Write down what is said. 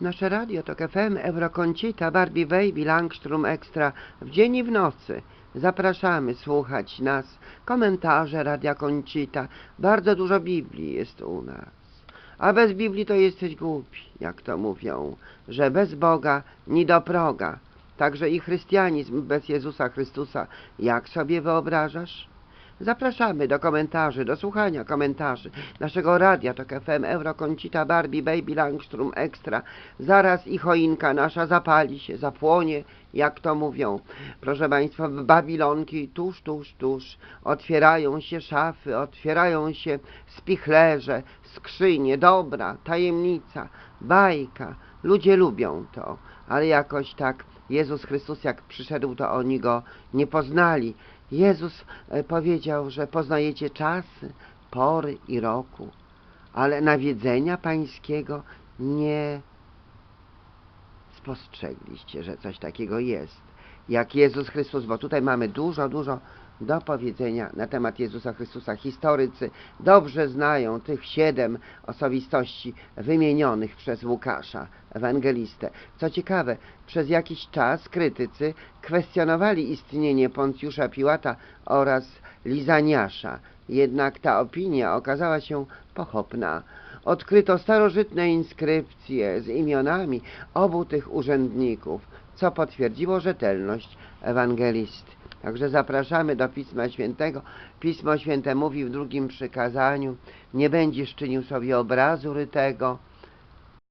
Nasze radio to FM, Eurokoncita, Barbie Baby, Langstrom Extra w dzień i w nocy. Zapraszamy słuchać nas. Komentarze Radia Koncita. Bardzo dużo Biblii jest u nas. A bez Biblii to jesteś głupi, jak to mówią, że bez Boga ni do proga. Także i chrystianizm bez Jezusa Chrystusa, jak sobie wyobrażasz? Zapraszamy do komentarzy, do słuchania komentarzy naszego radia to FM, Eurokoncita, Barbie, Baby, Langstrom, Extra. Zaraz i choinka nasza zapali się, zapłonie, jak to mówią. Proszę Państwa, Babilonki tuż, tuż, tuż. Otwierają się szafy, otwierają się spichlerze, skrzynie, dobra, tajemnica, bajka. Ludzie lubią to, ale jakoś tak Jezus Chrystus jak przyszedł, to oni go nie poznali. Jezus e, powiedział, że poznajecie czasy, pory i roku, ale nawiedzenia pańskiego nie spostrzegliście, że coś takiego jest. Jak Jezus Chrystus, bo tutaj mamy dużo, dużo do powiedzenia na temat Jezusa Chrystusa. Historycy dobrze znają tych siedem osobistości wymienionych przez Łukasza, ewangelistę. Co ciekawe, przez jakiś czas krytycy kwestionowali istnienie Poncjusza Piłata oraz Lizaniasza. Jednak ta opinia okazała się pochopna. Odkryto starożytne inskrypcje z imionami obu tych urzędników, co potwierdziło rzetelność ewangelisty. Także zapraszamy do Pisma Świętego. Pismo Święte mówi w drugim przykazaniu: Nie będziesz czynił sobie obrazu rytego,